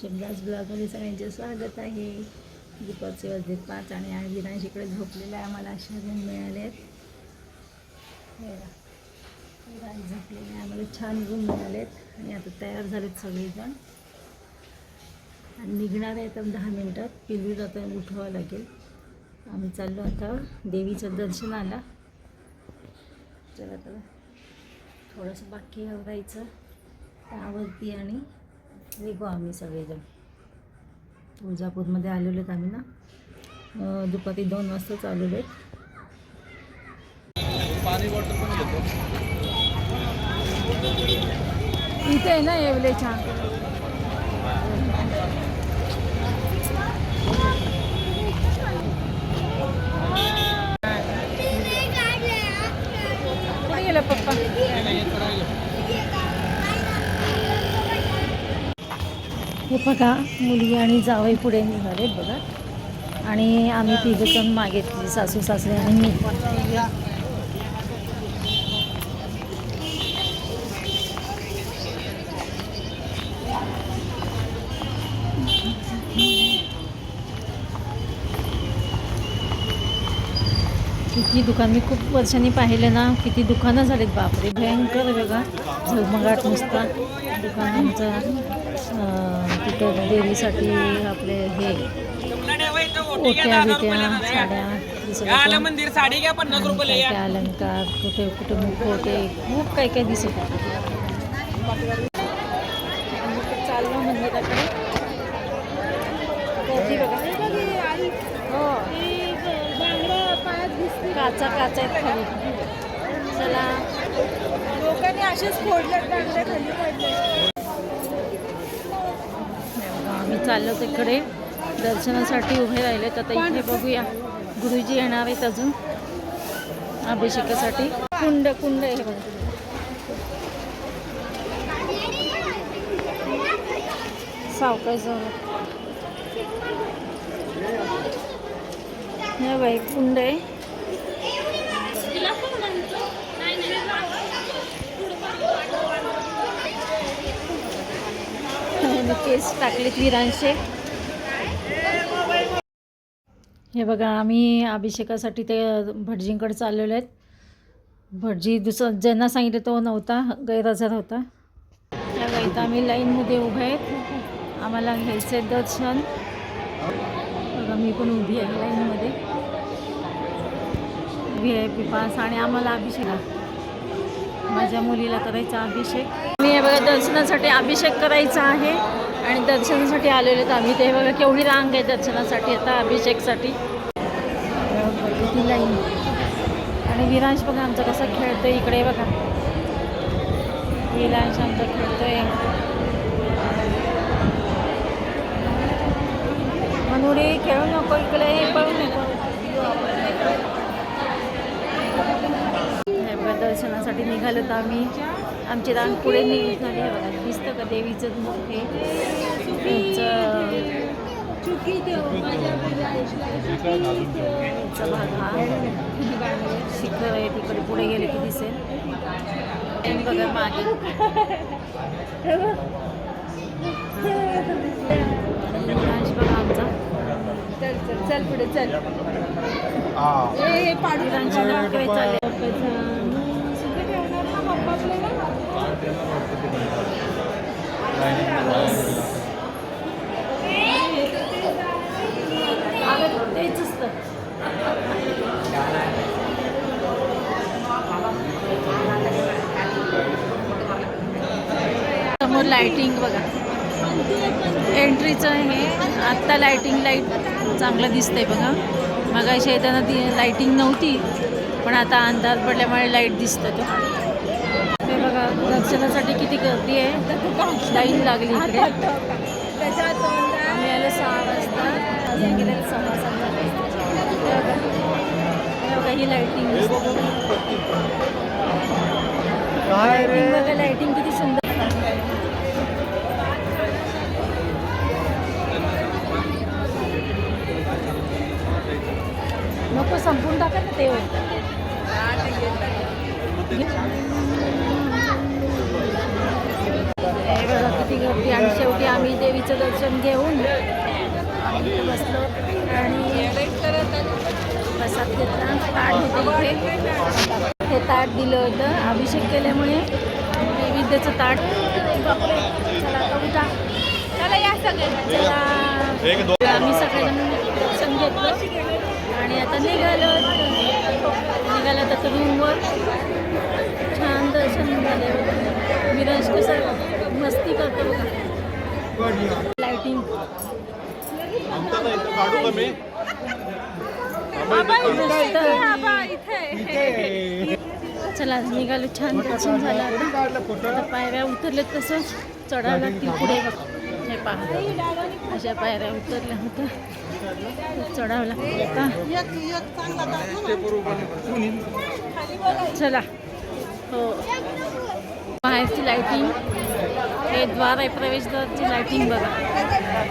शिमदास ब्लॉगमध्ये सगळ्यांचे स्वागत आहे. दुपारचे वाजले पाच आणि आज विनाश इकडे झोपलेलं आहे. आम्हाला अशा आश्वासन मिळाले आहेत हे झोपलेले आहे. आम्हाला छान रूम मिळालेत. आणि आता तयार झालेत सगळेजण. आणि निघणार आहे तर दहा मिनटात. पिलू आता उठवावं लागेल. आम्ही चाललो आता देवीचं दर्शन आला चला तर थोडंसं बाकी आवरायचं. त्यावरती आणि निघू आम्ही सगळेजण. तुळजापूरमध्ये आलेलो आहेत आम्ही ना. दुपारी दोन वाजताच आलेलो आहेत. इथे आहे ना येवले छान कुठे गेला पप्पा हे बघा मुलगी आणि जावई पुढे निघाले बघा. आणि आम्ही तिघजण मागे म्हणजे सासू सासरे आणि मी. किती दुकान मी खूप वर्षांनी पाहिलं ना किती दुकानं झालीत. बापरे भयंकर बघा. झगमगाट नुसता. दुकानांचा तिथं देवीसाठी आपले हे ओट्या बिट्या साड्या मंदिर साडी घ्या पन्नास रुपये अलंकार कुठे कुठे मुखवटे खूप काय काय दिसत चाललो मंदिराकडे हो. काचा काचा आहेत खाली. चला. लोकांनी असेच फोडले बांगड्या खाली पडले आम्ही चाललो तिकडे. दर्शनासाठी उभे राहिले. तर इकडे इथे बघूया. गुरुजी येणार आहेत अजून अभिषेकासाठी. कुंड कुंड आहे हे बघा. सावकाश हे बाई कुंड आहे. आणि केस टाकलेत विरांचे. हे बघा आम्ही अभिषेकासाठी ते भटजींकडे चाललेलो आहेत. भटजी दुसरं ज्यांना सांगितलं तो नव्हता गैरहजर होता. त्या बघा तर आम्ही लाईनमध्ये उभे आहेत. आम्हाला घ्यायचे दर्शन. बघा मी पण उभी आहे लाईनमध्ये उभी आय पी पास आणि आम्हाला अभिषेक. माझ्या मुलीला करायचा अभिषेक. मी हे बघा दर्शनासाठी अभिषेक करायचा आहे. आणि दर्शनासाठी आलेले आहेत आम्ही. ते बघा केवढी रांग आहे दर्शनासाठी आता अभिषेकसाठी. लाईन आणि विरांश बघा आमचा कसा खेळतोय इकडे बघा. विरांश आमचा खेळतोय. मनोरे खेळू नको इकडे पळू नको हे बघा दर्शनासाठी निघालो तर आम्ही. आमची रांग पुढे निघाली बघा. दिसतं का देवीचं हे भाग हा. शिखर आहे तिकडे पुढे गेले की दिसेल. आणि बघा मागे. बघा आमचा. चल चल चल पुढे चल. हा. हे पाडू चालले समोर लाइटिंग बघा. एंट्रीचं हे आत्ता लाइटिंग लाइट चांगलं दिसतंय बघा. मग अशी येताना ती लाइटिंग नव्हती पण आता अंधार पडल्यामुळे लाइट दिसतं तो. दर्शनासाठी किती गर्दी आहे? लाईन लागली इकडे. आम्ही आलो सहा वाजता. अजून गेले सहा सात वाजता. हे बघा बघा लाइटिंग किती सुंदर. नको संपून टाका ना ते हे बघा किती गर्दी आणि शेवटी आम्ही देवीचं दर्शन घेऊन आम्ही बसलो आणि प्रसाद घेतला. ताट होते इथे. हे ताट दिलं होतं. अभिषेक केल्यामुळे नैवेद्याचं ताट. बापरे चला उठा चला या सगळे चला. आम्ही सगळेजण दर्शन घेतलं. आणि आता निघालो. निघालो आता रूमवर छान दर्शन झाले. विराज कसं मस्ती करतो चला निघालो. छान दर्शन झालं आता. पायऱ्या उतरल्यात तसं चढावं लागतील पुढे बघ. हे पहा. अशा पायऱ्या उतरल्या होत्या. चढावं लागतं चला. हो. बाहेरची लाईटिंग हे द्वार आहे प्रवेशद्वारची लाईटिंग बघा.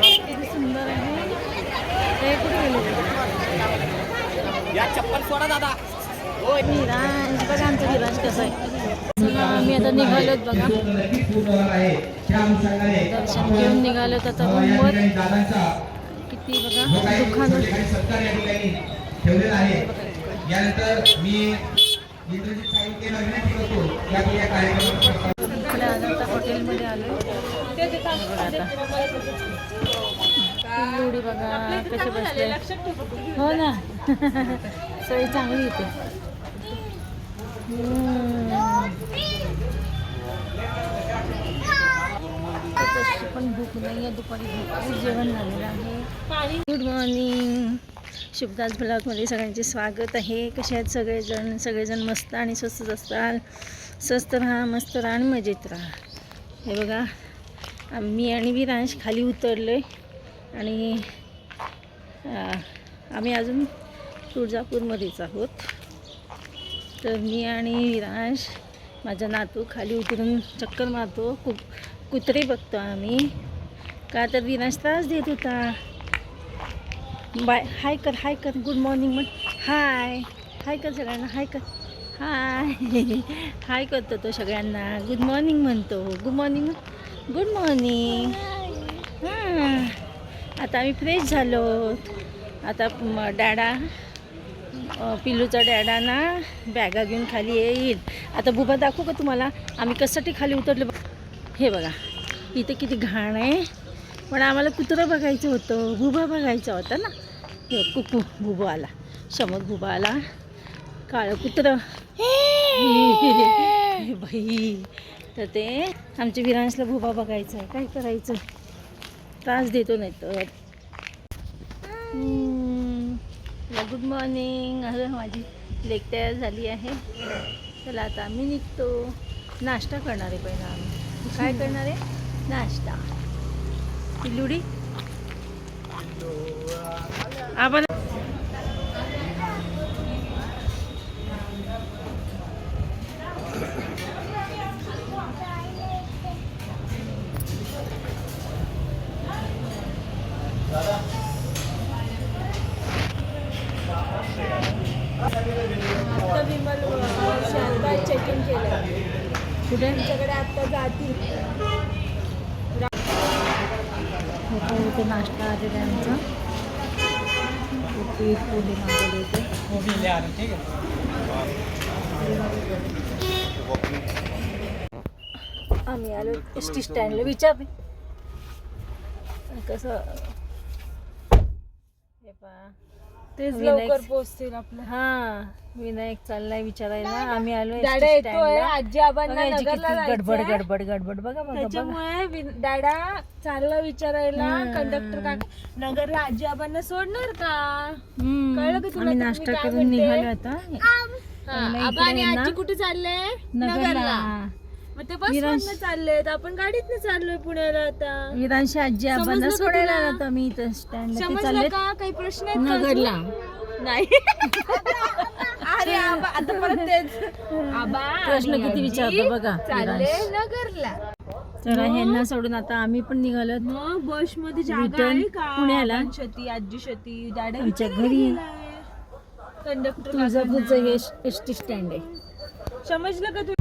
किती सुंदर आहे हे. कुठे गेले विराज बघा आमचं विराज कसं आहे. आता निघालोत बघा. दर्शन घेऊन निघालो आता रूमवर किती बघा? दुकानं ठेवलेला आहे. यानंतर मी इंद्रजित साहित्य करतो या कार्यक्रमात आता हॉटेलमध्ये आलो आता बघा कसे बसले. हो ना. सोय चांगली तशी पण भूक नाही आहे दुपारी भरपूर जेवण झालेलं आहे. गुड मॉर्निंग शुभदास ब्लॉगमध्ये सगळ्यांचे स्वागत आहे. कसे आहेत सगळेजण? सगळेजण मस्त आणि स्वस्त असताल स्वस्त राहा मस्त राहा आणि मजेत राहा. हे बघा आम्ही आणि विरांश खाली उतरलो आहे आणि आम्ही अजून तुळजापूरमध्येच आहोत. तर मी आणि विरांश माझा नातू खाली उतरून चक्कर मारतो कु कुत्रे बघतो आम्ही. का तर विनाश त्रास देत होता. बाय हाय कर हाय कर गुड मॉर्निंग म्हण हाय हाय कर सगळ्यांना हाय कर. हाय हाय करतो तो सगळ्यांना. गुड मॉर्निंग म्हणतो. गुड मॉर्निंग गुड मॉर्निंग हां. आता आम्ही फ्रेश झालो. आता डॅडा पिल्लूचा डॅडा ना बॅगा घेऊन खाली येईल. आता बुबा दाखवू का तुम्हाला? आम्ही कशासाठी खाली उतरलो बघ. हे बघा. इथे किती घाण आहे. पण आम्हाला कुत्रं बघायचं होतं. बुबा बघायचा होता ना. हे कुकू बुबा आला. समोर बुबा आला. काळं कुत्रं. बाई तर ते आमच्या विरांशला बुबा बघायचं आहे काय करायचं? त्रास देतो नाही तर गुड मॉर्निंग. अरे माझी लेक तयार झाली आहे. चला आता आम्ही निघतो. नाश्ता करणार आहे पहिला आम्ही. काय करणार आहे? नाश्ता. पिल्लुडी? आपण आता विमल शांता चेक इन केलं कुठे? तुमच्याकडे आता जातील. नाश्ता पीठ मागवले होते. आम्ही आलो एस टी स्टँडला. विचार कसं? हे पा तेच लवकर पोहोचतील आपलं हा विनायक चाललाय विचारायला. आम्ही आलो डॅडा येतोय आजी आबांना नगरला गडबड जायचंय. गडबड गडबड बघा बघा बघा. त्याच्यामुळे विन- डॅडा चालला विचारायला हम्म. कंडक्टर का नगरला आजी आबांना सोडणार का? हम्म. कळलं का तुला? आम्ही तुम्ही नाश्ता काय करून म्हणते? निघालो आता. हा, आबा आणि ना आजी कुठे चालले? नगरला. मग ते बस विरांश- चाललेत. आपण गाडीतनं चाललोय पुण्याला आता. विरांशी आजी आबांना समजलं का सोडायला तुला? आलो आम्ही इथं समजलं चालले का? काही प्रश्न आहेत का नगरला अजून? नाही. अरे आबा आता परत तेच. आबा प्रश्न आणि किती आजी विचारतो बघा चालले विरांश. नगरला. तर ह्यांना सोडून आता आम्ही पण निघालो मग बसमध्ये जागा Return आहे का? पुण्याला. आपण शती आजी शती दादा आमच्या घरी. कंडक्टर तुळजापूरचं हे एस टी स्टँड आहे. समजलं का तू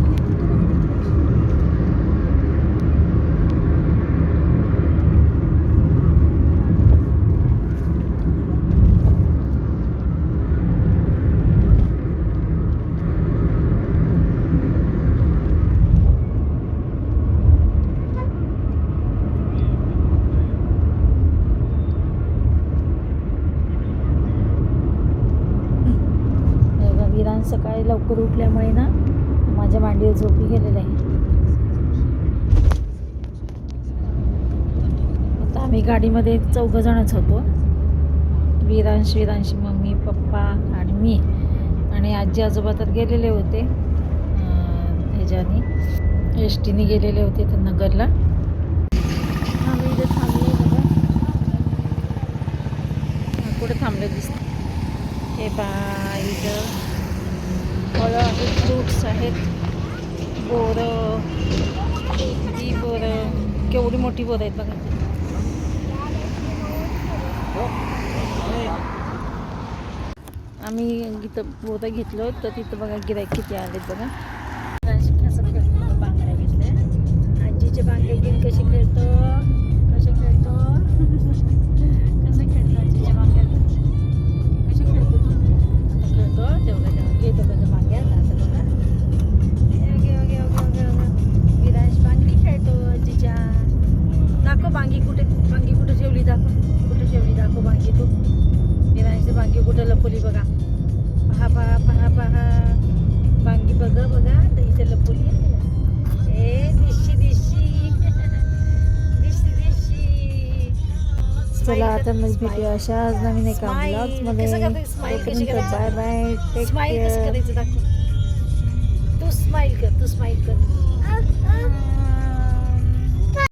सकाळी लवकर उठल्यामुळे ना माझ्या मांडीवर झोपी गेलेलं आहे. आता आम्ही गाडीमध्ये चौघं जणच होतो. विरांश विरांशी मम्मी पप्पा आणि मी. आणि आजी आजोबा तर गेलेले होते. ह्याच्यानी ह्याच्याने. एस टीने गेलेले होते तर नगरला. आम्ही इथे थांबले बघा. कुठे थांबले दिसत. हे बा इथं. फळं आहेत फ्रूट्स आहेत. बोरं. ही बोरं. केवढी मोठी बोरं आहेत बघा. आम्ही इथं बोरं घेतलो तर तिथं बघा गिरायक किती आलेत बघा. चला आता मग भेटूया अशाच नवीन एका Smile. ब्लॉग्समध्ये कसं करते? Smile कशी तोपर्यंत करायची? बाय बाय टेक केअर करायचं दाखव तू स्माईल कर तू स्माईल कर